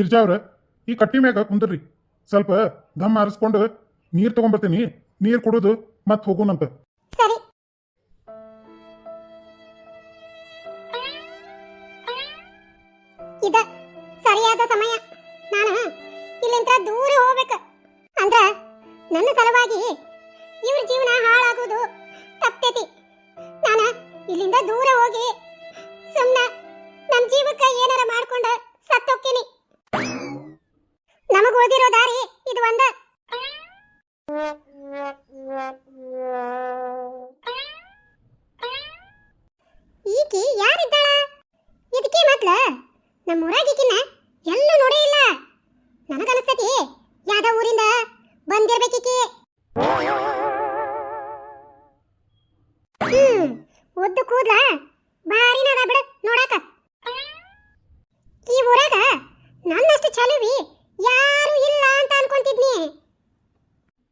ಗಿರ್ಜಾ ಅವ್ರ, ಈ ಕಟ್ಟಿ ಮ್ಯಾಗ ಕುಂದ್ರಿ. ಸ್ವಲ್ಪ ದಮ್ ಆರಿಸ್ಕೊಂಡು ನೀರು ತಗೊಂಬರ್ತೀನಿ. ನೀರು ಕುಡಿದು ಮತ್ತೆ ಹೋಗೋಣಂತ ಸರಿ. ಇದ ಸರಿಯಾದ ಸಮಯ. ನಾನು ಇಲ್ಲಿಂದ ದೂರ ಹೋಗ್ಬೇಕು. ಅಂದ್ರ ನನ್ನ ಸಲುವಾಗಿ ಇವ್ರ ಜೀವನ ಹಾಳಾಗೋದು ತಪ್ತೈತಿ. ನಾನು, ಇಲ್ಲಿಂದ ದೂರ ಹೋಗಿ ಸುಮ್ಮನೆ ನನ್ನ ಜೀವಕ್ಕೆ ಏನಾರ ಮಾಡ್ಕೊಂಡ ಉಳಿದಿರೋ ದಾರಿ ಇದು ಒಂದ. ಈಕಿ ಯಾರಿದ್ದಾಳ? ಇದಕ್ಕೆ ಮೊದ್ಲ ನಮ್ಮ ಊರಾಗಿಕಿನ ಎಲ್ಲೂ ನೋಡೇ ಇಲ್ಲ. ನನಗನ್ಸ್ತತಿ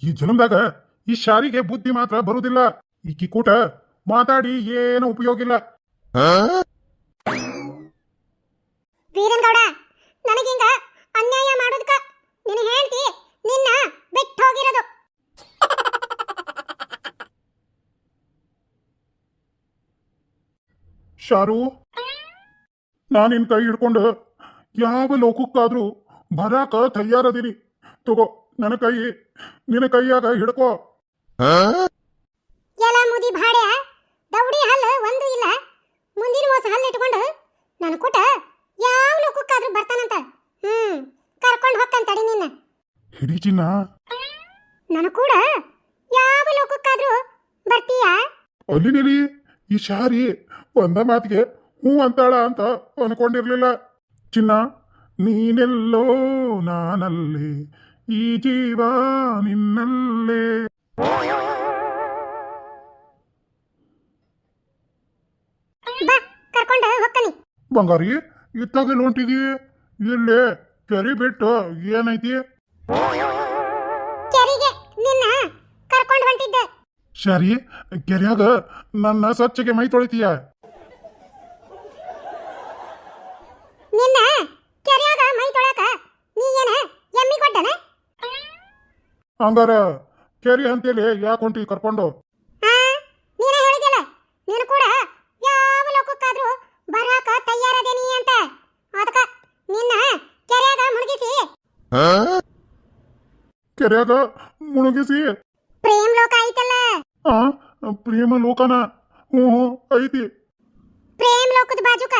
ಈ ಜನ್ಮದಾಗ ಈ ಶಾರಿಗೆ ಬುದ್ಧಿ ಮಾತ್ರ ಬರುದಿಲ್ಲ. ಈ ಕಿಕ್ಕೂಟ ಮಾತಾಡಿ ಏನು ಉಪಯೋಗ ಇಲ್ಲ. ವೀರನ್ಗೌಡ ನನಗಿಂಗ ಅನ್ಯಾಯ ಮಾಡೋದಕ್ಕ ನಿನ್ನ ಹೇಳ್ತಿ ನಿನ್ನ ಬಿಟ್ಟು ಹೋಗಿರೋದು. ಶಾರು ನಾನು ನಿನ್ ಕೈ ಹಿಡ್ಕೊಂಡು ಯಾವ ಲೋಕಕ್ಕಾದ್ರೂ ಬರಾಕ ತಯಾರದಿರಿ. ತಗೋ. ನನ್ನ ಕೈ ನಿನ್ನ ಕೈಯಾಗ ಹಿಡ್ಕೋ. ಎಲ್ಲ ಮುದಿ ಭಾಡ್ಯ ದೌಡಿ ಹಲ್ಲು ಒಂದು ಇಲ್ಲ. ಮುಂದಿನ ಹೊಸ ಹಲ್ಲು ಇಟ್ಕೊಂಡು ನನ್ನ ಕೂಟ ಯಾವ ಲೋಕಕ್ಕಾದ್ರೂ ಬರ್ತಾನಂತ. ಹ್ಮ್ ಕರ್ಕೊಂಡು ಹೋಗ್ತಾನೆ ತಡಿ ನಿನ್ನ. ಹಿಡಿ ಚಿನ್ನ. ನನ್ನ ಕೂಡ ಯಾವ ಲೋಕಕ್ಕಾದ್ರೂ ಬರ್ತೀಯಾ? ಅಲ್ಲಿ ನಿಲಿ ಈ ಶಾರಿ ಒಂದ ಮಾತಿಗೆ ಹ್ಞೂ ಅಂತಾಳ ಅಂತ ಅನ್ಕೊಂಡಿರ್ಲಿಲ್ಲ. ಚಿನ್ನ ನೀನೆಲ್ಲೋ ನಾನಲ್ಲಿ ಈ ಜೀವ ನಿನ್ನಲ್ಲೇ. ಬಾ ಕರ್ಕೊಂಡು ಹೊಕ್ಕನಿ ಬಂಗಾರಿ ಇತ್ತಾಗೆಲ್ಲ ಹೊಂಟಿದೀ ಇಲ್ಲೇ ಕೆರಿ ಬಿಟ್ಟು ಏನೈತಿ? ಕೆರಿಗೆ ನಿನ್ನ ಕರ್ಕೊಂಡು ಹೊಂಟಿದ್ದೆ. ಶಾರಿ ಕೆರ್ಯಾಗ ನನ್ನ ಸ್ವಚ್ಛಗೆ ಮೈ ತೊಳಿತೀಯ ನಿನ್ನ ಕೆರೆಯಾಗ ಮೈ ತೊಳಕ ನೀ ಏನ ಎಮ್ಮಿ ಕೊಟ್ಟನ ಹಂಗಾರ ಕೇರಿ ಅಂತೇಳಿ ಯಾಕೆ ಹೊಂಟಿ ಕರ್ಕೊಂಡು? ಆ ನೀನ ಹೇಳಿದಲ್ಲ ನೀನು ಕೂಡ ಯಾವ ಲೋಕಕ್ಕಾದ್ರೂ ಬರಾಕ ತಯಾರದೇನಿ ಅಂತ. ಅದಕ್ಕ ನಿನ್ನ ಕೆರೆಯಾಗ ಮುಳುಗಿಸಿ. ಕೆರ್ಯಾಗ ಮುಳುಗಿಸಿ? ಪ್ರೇಮ್ ಲೋಕ ಐತಲ್ಲ? ಆ ಪ್ರೇಮ ಲೋಕನ? ಹ್ಞೂ ಹ್ಞೂ ಐತಿ. ಪ್ರೇಮ್ ಲೋಕದ ಬಾಜುಕ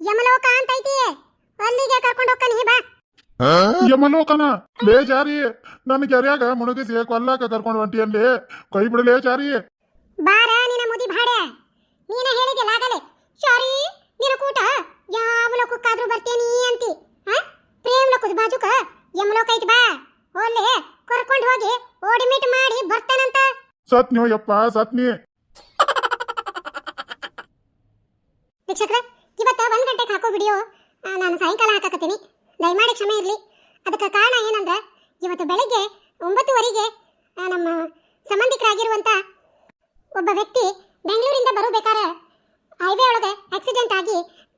ಯಮಲೋಕ ಅಂತ ಐತಿ. ಅಲ್ಲಿಗೆ ಕರ್ಕೊಂಡು ಹೋಗ್ತಾನೆ ಬಾ. ಯಮಲೋಕನ ಲೇ ಜಾರಿ ನನ್ನ ಕೆರ್ಯಾಗ ಮುಳುಗಿಸಿ ಕೊಲ್ಲಾಕ ಕರ್ಕೊಂಡು ಹೊಂಟಿಯಲ್ಲಿ. ಕೈ ಬಿಡಲೇ ಜಾರಿ. ಬಾರ ನಿನ್ನ ಮುದಿ ಭಾಡೆ ನೀನ ಹೇಳಿದೆ ಆಗಲೇ ಸಾರಿ ನಿನ್ನ ಕೂಟ ಯಾವ ಲೋಕಕ್ಕಾದ್ರೂ ಬರ್ತೇನಿ ಅಂತಿ? ಆ ಪ್ರೇಮ್ ಲೋಕದ ಬಾಜುಕ ಯಮಲೋಕ ಐತಿ ಬಾ. ಓಲೆ ಕರ್ಕೊಂಡು ಹೋಗಿ ಓಡಿಮಿಟ್ ಮಾಡಿ ಬರ್ತಾನಂತ. ಸತ್ನಿ ಯಪ್ಪ ಸತ್ನಿ. ವೀಕ್ಷಕರೇ ಇವತ್ತ ಒಂದ್ ಗಂಟೆಗೆ ಹಾಕೋ ವಿಡಿಯೋ ನಾನು ಸಾಯಂಕಾಲ ಹಾಕಾಕತ್ತೀನಿ. ದಯಮಾಡಿ ಕ್ಷಮೆ ಇರಲಿ. ಅದಕ್ಕೆ ಕಾರಣ ಏನಂದ್ರೆ, ಇವತ್ತು ಬೆಳಗ್ಗೆ ಒಂಬತ್ತುವರೆಗೆ ನಮ್ಮ ಸಂಬಂಧಿಕರಾಗಿರುವಂತ ಒಬ್ಬ ವ್ಯಕ್ತಿ ಬೆಂಗಳೂರಿಂದ ಬರಬೇಕಾರೆ ಹೈವೇ ಒಳಗೆ ಆಕ್ಸಿಡೆಂಟ್ ಆಗಿ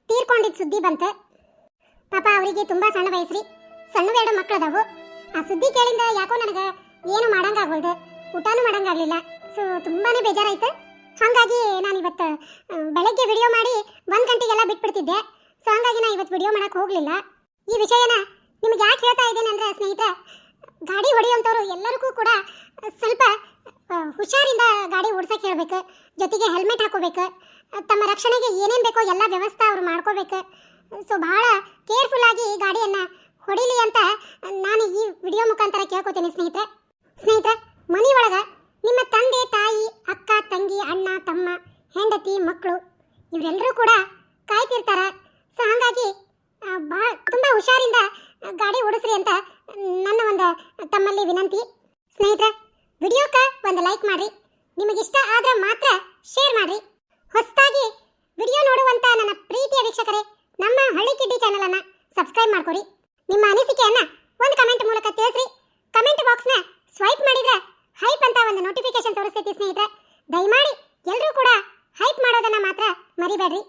ತೀರ್ಕೊಂಡಿದ್ದ ಸುದ್ದಿ ಬಂತು. ಪಾಪ ಅವರಿಗೆ ತುಂಬ ಸಣ್ಣ ವಯಸ್ಸ್ರಿ ಸಣ್ಣ ಎರಡು ಮಕ್ಕಳದಾವು. ಆ ಸುದ್ದಿ ಕೇಳಿಂದ ಯಾಕೋ ನನಗೆ ಏನು ಮಾಡಂಗಾಗೋಲ್ದು, ಊಟನೂ ಮಾಡೋಂಗಾಗಲಿಲ್ಲ. ಸೊ ತುಂಬಾ ಬೇಜಾರಾಯ್ತು. ಹಾಗಾಗಿ ನಾನು ಇವತ್ತು ಬೆಳಗ್ಗೆ ವಿಡಿಯೋ ಮಾಡಿ ಒಂದು ಗಂಟೆಗೆಲ್ಲ ಬಿಟ್ಬಿಡ್ತಿದ್ದೆ. ಸೊ ಹಾಗಾಗಿ ನಾನು ಇವತ್ತು ವಿಡಿಯೋ ಮಾಡೋಕ್ಕೆ ಹೋಗ್ಲಿಲ್ಲ. ಈ ವಿಷಯನ ನಿಮ್ಗೆ ಯಾಕೆ ಹೇಳ್ತಾ ಇದ್ದೇನೆ ಅಂದ್ರೆ ಸ್ನೇಹಿತರೆ, ಗಾಡಿ ಹೊಡೆಯುವಂಥವ್ರು ಎಲ್ಲರಿಗೂ ಕೂಡ ಸ್ವಲ್ಪ ಹುಷಾರಿಂದ ಗಾಡಿ ಓಡಿಸೋಕೆ ಹೇಳ್ಬೇಕು, ಜೊತೆಗೆ ಹೆಲ್ಮೆಟ್ ಹಾಕೋಬೇಕು, ತಮ್ಮ ರಕ್ಷಣೆಗೆ ಏನೇನು ಬೇಕೋ ಎಲ್ಲ ವ್ಯವಸ್ಥೆ ಅವ್ರು ಮಾಡ್ಕೋಬೇಕು. ಸೊ ಭಾಳ ಕೇರ್ಫುಲ್ ಆಗಿ ಗಾಡಿಯನ್ನ ಹೊಡಿಲಿ ಅಂತ ನಾನು ಈ ವಿಡಿಯೋ ಮುಖಾಂತರ ಕೇಳ್ಕೊತೀನಿ ಸ್ನೇಹಿತರೆ ಮನೆಯೊಳಗ ನಿಮ್ಮ ತಂದೆ ತಾಯಿ ಅಕ್ಕ ತಂಗಿ ಅಣ್ಣ ತಮ್ಮ ಹೆಂಡತಿ ಮಕ್ಕಳು ಇವರೆಲ್ಲರೂ ಕೂಡ ಕಾಯ್ತಿರ್ತಾರ ಸೊ ಹಾಗಾಗಿ ಆ, ಬಹಳ ತುಂಬಾ ಹುಷಾರಿಂದ ಆ, ಗಾಡಿ ಓಡಿಸ್ರಿ ಅಂತ ನನ್ನ ಒಂದು ತಮ್ಮಲ್ಲಿ ವಿನಂತಿ ಸ್ನೇಹಿತರೆ, ವಿಡಿಯೋಕ್ಕೆ ಒಂದು ಲೈಕ್ ಮಾಡ್ರಿ. ನಿಮಗಿಷ್ಟ ಆದ್ರೆ ಮಾತ್ರ ಶೇರ್ ಮಾಡ್ರಿ. ಹೊಸದಾಗಿ ವಿಡಿಯೋ ನೋಡುವಂತ ನನ್ನ ಪ್ರೀತಿಯ ವೀಕ್ಷಕರೇ, ನಮ್ಮ ಹಳ್ಳಿ ಕಿಡ್ಡಿ ಚಾನೆಲ್ ಅನ್ನ ಸಬ್ಸ್ಕ್ರೈಬ್ ಮಾಡ್ಕೊರಿ. ನಿಮ್ಮ ಅನಿಸಿಕೆಯನ್ನ ಒಂದು ಕಮೆಂಟ್ ಮೂಲಕ ತಿಳಿಸ್ರಿ. ಕಮೆಂಟ್ ಬಾಕ್ಸ್ನ ಸ್ವೈಪ್ ಮಾಡಿದ್ರೆ ಹೈಪ್ ಅಂತ ಒಂದು ನೋಟಿಫಿಕೇಶನ್ ತೋರಿಸ್ತೈತಿ ಸ್ನೇಹಿತರೆ. ದಯಮಾಡಿ ಎಲ್ಲರೂ ಕೂಡ ಹೈಪ್ ಮಾಡೋದನ್ನ ಮಾತ್ರ ಮರಿಬೇಡ್ರಿ.